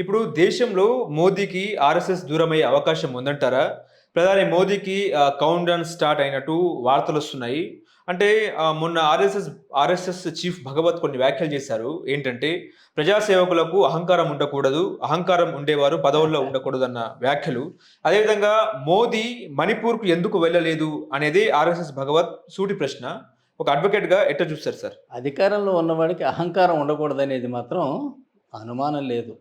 ఇప్పుడు దేశంలో మోదీకి ఆర్ఎస్ఎస్ దూరమయ్యే అవకాశం ఉందంటారా? ప్రధాని మోదీకి కౌంట్ డౌన్ స్టార్ట్ అయినట్టు వార్తలు వస్తున్నాయి. అంటే మొన్న ఆర్ఎస్ఎస్ ఆర్ఎస్ఎస్ చీఫ్ భగవత్ కొన్ని వ్యాఖ్యలు చేశారు. ఏంటంటే ప్రజాసేవకులకు అహంకారం ఉండకూడదు అహంకారం ఉండేవారు పదవుల్లో ఉండకూడదు అన్న వ్యాఖ్యలు. అదేవిధంగా మోదీ మణిపూర్కు ఎందుకు వెళ్ళలేదు అనేది ఆర్ఎస్ఎస్ భగవత్ సూటి ప్రశ్న. ఒక అడ్వకేట్గా ఎట్లా చూస్తారు సార్? అధికారంలో ఉన్నవాడికి అహంకారం ఉండకూడదనేది మాత్రం అనుమానం లేదు.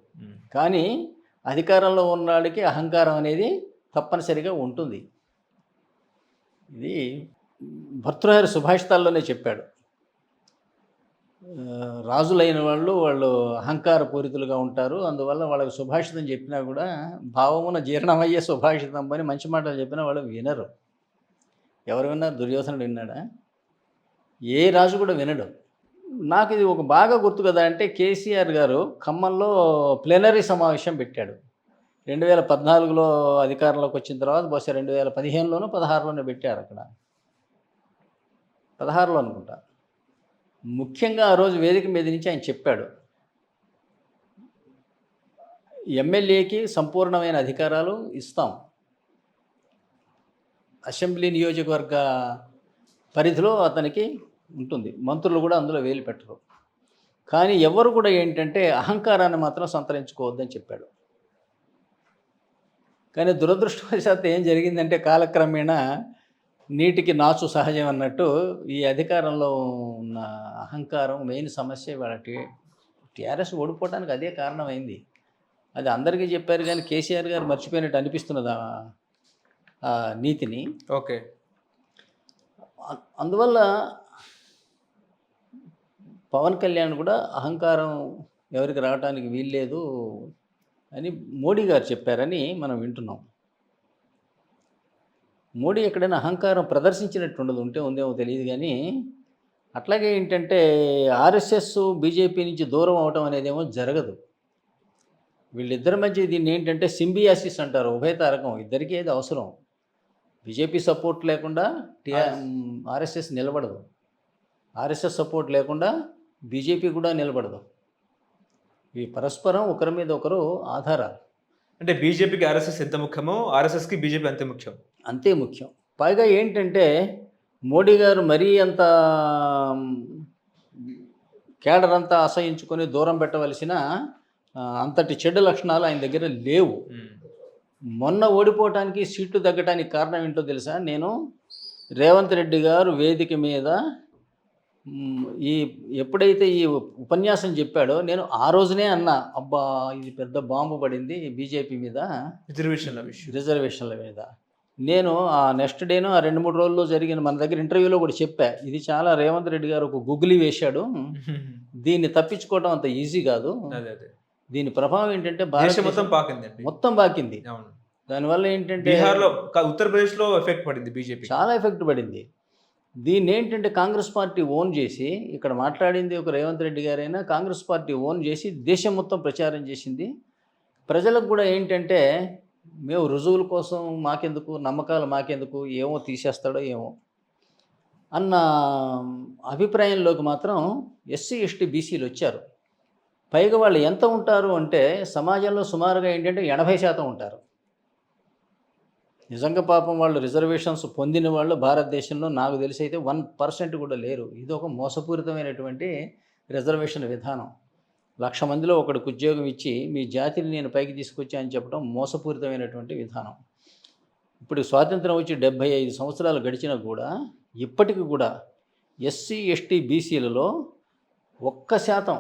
కానీ అధికారంలో ఉన్నవాడికి అహంకారం అనేది తప్పనిసరిగా ఉంటుంది. ఇది భర్తృహరి సుభాషితాల్లోనే చెప్పాడు. రాజులైన వాళ్ళు వాళ్ళు అహంకార పూరితులుగా ఉంటారు. అందువల్ల వాళ్ళకి సుభాషితం చెప్పినా కూడా భావమున జీర్ణమయ్యే సుభాషితం అని మంచి మాటలు చెప్పినా వాళ్ళు వినరు. ఎవరు విన్నారు? దుర్యోధనుడు విన్నాడా? ఏ రాజు కూడా వినడు. నాకు ఇది ఒక బాగా గుర్తు కదా అంటే కేసీఆర్ గారు ఖమ్మంలో ప్లెనరీ సమావేశం పెట్టాడు. రెండు వేల పద్నాలుగులో అధికారంలోకి వచ్చిన తర్వాత బహుశా రెండు వేల పదిహేనులోనూ పదహారులోనే పెట్టారు అక్కడ. పదహారులో అనుకుంటా. ముఖ్యంగా ఆ రోజు వేదిక మీద నుంచి ఆయన చెప్పాడు. ఎమ్మెల్యేకి సంపూర్ణమైన అధికారాలు ఇస్తాం. అసెంబ్లీ నియోజకవర్గ పరిధిలో అతనికి ఉంటుంది. మంత్రులు కూడా అందులో వేలు పెట్టరు. కానీ ఎవరు కూడా ఏంటంటే అహంకారాన్ని మాత్రం సంతరించుకోవద్దని చెప్పాడు. కానీ దురదృష్టవశాత్తు ఏం జరిగిందంటే కాలక్రమేణా నీటికి నాచు సహజం అన్నట్టు ఈ అధికారంలో ఉన్న అహంకారం మెయిన్ సమస్య వాళ్ళ టీ టీఆర్ఎస్ ఓడిపోవడానికి అదే కారణమైంది. అది అందరికీ చెప్పారు కానీ కేసీఆర్ గారు మర్చిపోయినట్టు అనిపిస్తున్నది? నీతిని. ఓకే. అందువల్ల పవన్ కళ్యాణ్ కూడా అహంకారం ఎవరికి రావడానికి వీల్లేదు అని మోడీ గారు చెప్పారని మనం వింటున్నాం. మోడీ ఎక్కడైనా అహంకారం ప్రదర్శించినట్టు ఉండదు ఉంటే ఉందేమో తెలియదు కానీ అట్లాగే ఏంటంటే ఆర్ఎస్ఎస్ బీజేపీ నుంచి దూరం అవటం అనేదేమో జరగదు. వీళ్ళిద్దరి మధ్య దీన్ని ఏంటంటే సింబియాసిస్ అంటారు ఉభయతారకం ఇద్దరికీ ఏది అవసరం. బీజేపీ సపోర్ట్ లేకుండా టిఆర్ ఆర్ఎస్ఎస్ నిలబడదు. ఆర్ఎస్ఎస్ సపోర్ట్ లేకుండా బీజేపీ కూడా నిలబడదు. ఇవి పరస్పరం ఒకరి మీద ఒకరు ఆధారాలు. అంటే బీజేపీకి ఆర్ఎస్ఎస్ ఎంత ముఖ్యమో ఆర్ఎస్ఎస్కి బీజేపీ అంతే ముఖ్యం. అంతే ముఖ్యం. పైగా ఏంటంటే మోడీ గారు మరీ అంత కేడర్ అంతా అసహించుకొని దూరం పెట్టవలసిన అంతటి చెడు లక్షణాలు ఆయన దగ్గర లేవు. మొన్న ఓడిపోవటానికి సీట్లు తగ్గటానికి కారణం ఏంటో తెలుసా? నేను రేవంత్ రెడ్డి గారు వేదిక మీద ఈ ఎప్పుడైతే ఈ ఉపన్యాసం చెప్పాడో నేను ఆ రోజునే అన్నా అబ్బా ఇది పెద్ద బాంబు పడింది బీజేపీ మీద. రిజర్వేషన్ల విషయం. రిజర్వేషన్ల మీద. నేను ఆ నెక్స్ట్ డేను ఆ రెండు మూడు రోజుల్లో జరిగిన మన దగ్గర ఇంటర్వ్యూలో కూడా చెప్పా. ఇది చాలా రేవంత్ రెడ్డి గారు ఒక గుగ్గులి వేశాడు. దీన్ని తప్పించుకోవడం అంత ఈజీ కాదు. అదే అదే. దీని ప్రభావం ఏంటంటే భారతదేశం మొత్తం పాకిందండి మొత్తం బాకింది అవును. దానివల్ల ఏంటంటే బీహార్లో ఉత్తరప్రదేశ్లో ఎఫెక్ట్ పడింది బీజేపీ చాలా ఎఫెక్ట్ పడింది. దీన్ని ఏంటంటే కాంగ్రెస్ పార్టీ ఓన్ చేసి ఇక్కడ మాట్లాడింది ఒక రేవంత్ రెడ్డి గారైనా కాంగ్రెస్ పార్టీ ఓన్ చేసి దేశం మొత్తం ప్రచారం చేసింది. ప్రజలకు కూడా ఏంటంటే మేము రుజువుల కోసం మాకెందుకు నమ్మకాలు మాకెందుకు ఏమో తీసేస్తాడో ఏమో అన్న అభిప్రాయంలోకి మాత్రం ఎస్సీ ఎస్టీ బీసీలు వచ్చారు. పైగా వాళ్ళు ఎంత ఉంటారు అంటే సమాజంలో సుమారుగా ఏంటంటే ఎనభై శాతం ఉంటారు. నిజంగా పాపం వాళ్ళు రిజర్వేషన్స్ పొందిన వాళ్ళు భారతదేశంలో నాకు తెలిసి అయితే వన్ పర్సెంట్ కూడా లేరు. ఇది ఒక మోసపూరితమైనటువంటి రిజర్వేషన్ విధానం. లక్ష మందిలో ఒకడికి ఉద్యోగం ఇచ్చి మీ జాతిని నేను పైకి తీసుకొచ్చా అని చెప్పడం మోసపూరితమైనటువంటి విధానం. ఇప్పుడు స్వాతంత్రం వచ్చి డెబ్భై ఐదు సంవత్సరాలు గడిచినా కూడా ఇప్పటికి కూడా ఎస్సీ ఎస్టీ బీసీలలో ఒక్క శాతం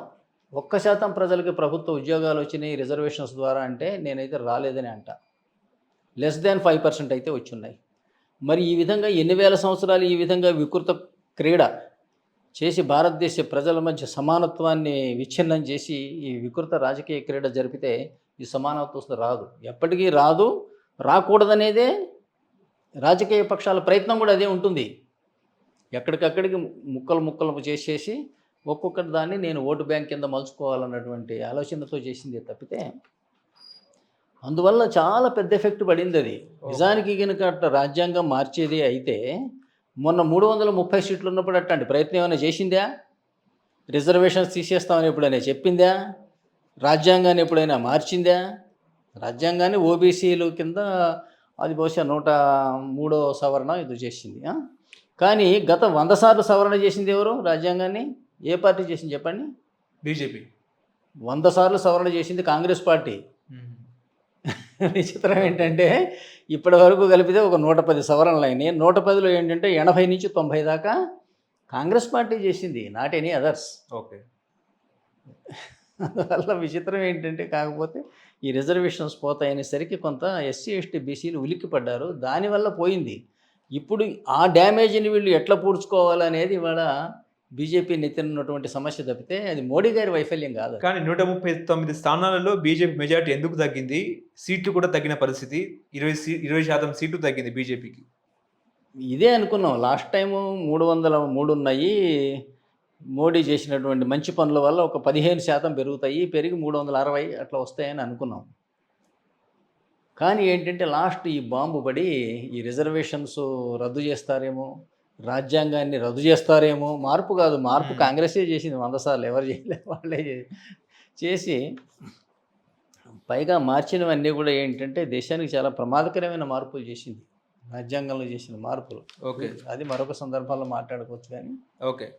ఒక్క శాతం ప్రజలకి ప్రభుత్వ ఉద్యోగాలు వచ్చినాయి రిజర్వేషన్స్ ద్వారా అంటే నేనైతే రాలేదని అంట. లెస్ దాన్ ఫైవ్ పర్సెంట్ అయితే వచ్చున్నాయి. మరి ఈ విధంగా ఎన్ని వేల సంవత్సరాలు ఈ విధంగా వికృత క్రీడ చేసి భారతదేశ ప్రజల మధ్య సమానత్వాన్ని విచ్ఛిన్నం చేసి ఈ వికృత రాజకీయ క్రీడ జరిపితే ఈ సమానత్వం రాదు. ఎప్పటికీ రాదు రాకూడదనేదే రాజకీయ పక్షాల ప్రయత్నం కూడా అదే ఉంటుంది. ఎక్కడికక్కడికి ముక్కలు ముక్కలు చేసేసి ఒక్కొక్కటి దాన్ని నేను ఓటు బ్యాంక్ కింద మలుచుకోవాలన్నటువంటి ఆలోచనతో చేసిందే తప్పితే అందువల్ల చాలా పెద్ద ఎఫెక్ట్ పడింది అది నిజానికి కనుక అట్లా రాజ్యాంగం మార్చేది అయితే మొన్న మూడు వందల ముప్పై సీట్లు ఉన్నప్పుడు అట్లాంటి ప్రయత్నం ఏమైనా చేసిందా? రిజర్వేషన్స్ తీసేస్తామని ఎప్పుడైనా చెప్పిందా? రాజ్యాంగాన్ని ఎప్పుడైనా మార్చిందా? రాజ్యాంగాన్ని ఓబీసీలు కింద అది బహుశా నూట మూడో సవరణ ఇది చేసింది? కానీ గత వంద సార్లు సవరణ చేసింది ఎవరు? రాజ్యాంగాన్ని? ఏ పార్టీ చేసింది చెప్పండి? బీజేపీ. వంద సార్లు సవరణ చేసింది కాంగ్రెస్ పార్టీ. విచిత్రం ఏంటంటే ఇప్పటి వరకు కలిపితే ఒక నూట పది సవరణలు అయినాయి. నూట పదిలో ఏంటంటే ఎనభై నుంచి తొంభై దాకా కాంగ్రెస్ పార్టీ చేసింది నాట్ ఎనీ అదర్స్ ఓకే. అందువల్ల విచిత్రం ఏంటంటే కాకపోతే ఈ రిజర్వేషన్స్ పోతాయనేసరికి కొంత ఎస్సీ ఎస్టీ బీసీలు ఉలిక్కి పడ్డారు దానివల్ల పోయింది. ఇప్పుడు ఆ డ్యామేజ్ని వీళ్ళు ఎట్లా పూడ్చుకోవాలనేది ఇవాళ బీజేపీ నెత్తినున్నటువంటి సమస్య తప్పితే అది మోడీ గారి వైఫల్యం కాదు. కానీ నూట ముప్పై తొమ్మిది స్థానాలలో బీజేపీ మెజారిటీ ఎందుకు తగ్గింది? సీట్లు కూడా తగ్గిన పరిస్థితి. ఇరవై సీ ఇరవై శాతం సీట్లు తగ్గింది బీజేపీకి. ఇదే అనుకున్నాం. లాస్ట్ టైము మూడు వందల మూడు ఉన్నాయి. మోడీ చేసినటువంటి మంచి పనుల వల్ల ఒక పదిహేను శాతం పెరుగుతాయి. పెరిగి మూడు వందల అరవై అట్లా వస్తాయని అనుకున్నాం. కానీ ఏంటంటే లాస్ట్ ఈ బాంబు పడి ఈ రిజర్వేషన్స్ రద్దు చేస్తారేమో రాజ్యాంగాన్ని రద్దు చేస్తారేమో? మార్పు కాదు. మార్పు. కాంగ్రెసే చేసింది వంద సార్లు. ఎవరు చేయలేదు వాళ్ళే చేసి పైగా మార్చినవన్నీ కూడా ఏంటంటే దేశానికి చాలా ప్రమాదకరమైన మార్పులు చేసింది. రాజ్యాంగంలో చేసిన మార్పులు. ఓకే. అది మరొక సందర్భంలో మాట్లాడుకోవచ్చు కానీ. ఓకే.